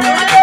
Yeah.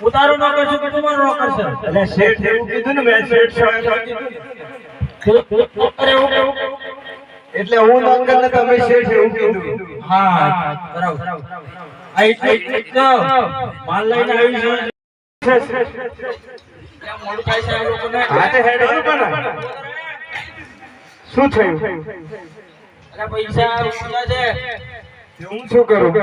ઉતારો ન કરશો કે તમારો ન કરશો. એટલે શેઠ એવું કીધું ને મેં શેઠ તું- તું- તું કરે? એટલે હું ને તમે શેઠ એવું કીધું. હા બરાબર આ એટલે માલ લઈને આવી છે તે શું થયું? પૈસા છે. હું શું કરું?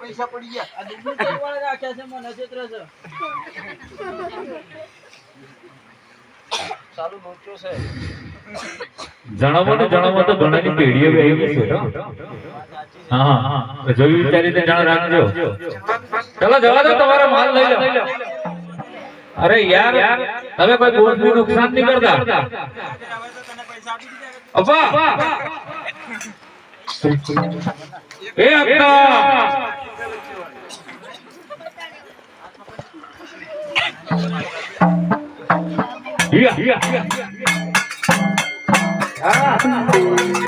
પૈસા પડી ગયા રાખ્યા છે મને નક્ષત્ર છે ચાલુ લોચો છે. જણાવો ને જણાવો તો ઘણાની પેઢીઓ બેહી આવી છે, હા. હા જોયું વિચારી વિચારીને જાણ રાખજો. ચલો, જવા દો, તમારો માલ લઈ લો. અરે યાર, તમે કોઈ બોટનું નુકસાન નહીં કરતા. અબ્બા એ અક્કા હિયા હિયા. Oh,